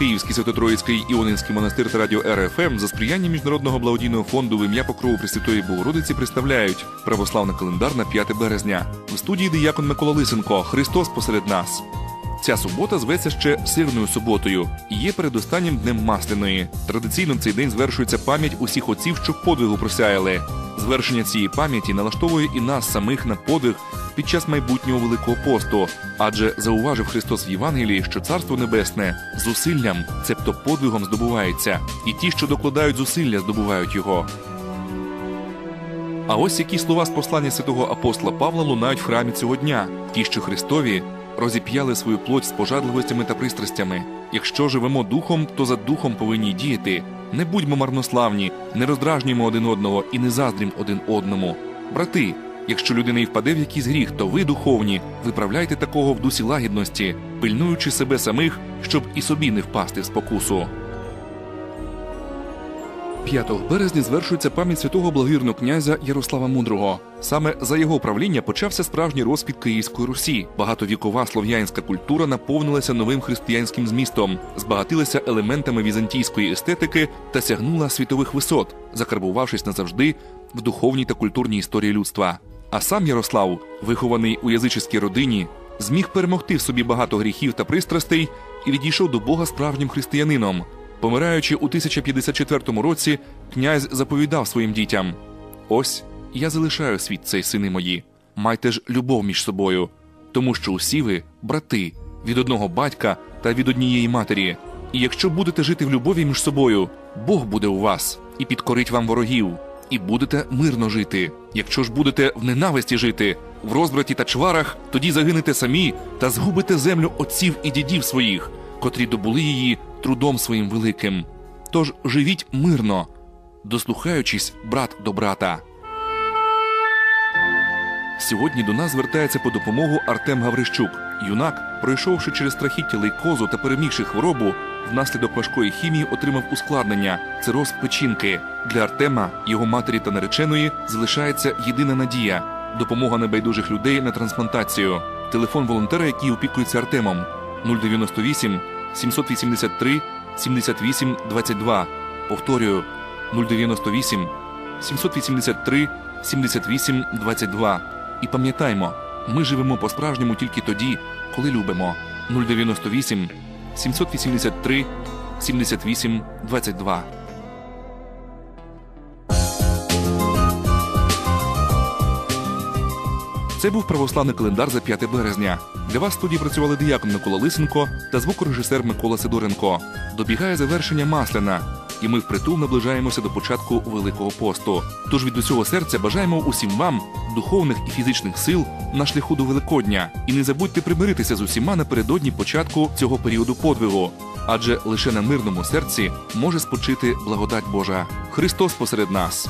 Київський Свято-Троїцький Іонинський монастир та радіо РФМ за сприяння Міжнародного благодійного фонду в ім'я Покрову Пресвятої Богородиці представляють православний календар на 5 березня. В студії диякон Микола Лисенко Христос посеред нас. Ця субота зветься ще сирною суботою і є передостаннім днем масляної. Традиційно цей день звершується пам'ять усіх отців, що подвигу просяяли. Звершення цієї пам'яті налаштовує і нас самих на подвиг під час майбутнього великого посту, адже зауважив Христос в Євангелії, що Царство Небесне зусиллям, цебто подвигом здобувається, і ті, що докладають зусилля, здобувають його. А ось які слова з послання святого апостола Павла лунають в храмі цього дня, ті, що Христові розіп'яли свою плоть з пожадливостями та пристрастями. Якщо живемо духом, то за духом повинні діяти. Не будьмо марнославні, не роздражнюємо один одного і не заздрім один одному. Брати, якщо людина і впаде в якийсь гріх, то ви, духовні, виправляйте такого в дусі лагідності, пильнуючи себе самих, щоб і собі не впасти в спокусу. 5 березня звершується пам'ять святого благовірного князя Ярослава Мудрого. Саме за його правління почався справжній розквіт Київської Русі. Багатовікова слов'янська культура наповнилася новим християнським змістом, збагатилася елементами візантійської естетики та сягнула світових висот, закарбувавшись назавжди в духовній та культурній історії людства. А сам Ярослав, вихований у язичській родині, зміг перемогти в собі багато гріхів та пристрастей і відійшов до Бога справжнім християнином. Помираючи у 1054 році, князь заповідав своїм дітям: Ось я залишаю світ цей сини мої, майте ж любов між собою, тому що усі ви брати від одного батька та від однієї матері. І якщо будете жити в любові між собою, Бог буде у вас і підкорить вам ворогів, і будете мирно жити. Якщо ж будете в ненависті жити, в розбраті та чварах, тоді загинете самі та згубите землю отців і дідів своїх, котрі добули її трудом своїм великим. Тож живіть мирно, дослухаючись брат до брата. Сьогодні до нас звертається по допомогу Артем Гаврищук. Юнак, пройшовши через страхіття лейкозу та перемігши хворобу, внаслідок важкої хімії отримав ускладнення цироз печінки. Для Артема, його матері та нареченої залишається єдина надія допомога небайдужих людей на трансплантацію. Телефон волонтера, який опікується Артемом 098 783 78 22. Повторюю 098 783 78 22. І пам'ятаймо, ми живемо по-справжньому тільки тоді, коли любимо. 098 783 78 22. Це був православний календар за 5 березня. Для вас в студії працювали діякон Микола Лисенко та звукорежисер Микола Сидоренко. Добігає завершення масляна, і ми впритул наближаємося до початку Великого посту. Тож від усього серця бажаємо усім вам духовних і фізичних сил на шляху до Великодня. І не забудьте примиритися з усіма напередодні початку цього періоду подвигу. Адже лише на мирному серці може спочити благодать Божа. Христос посеред нас.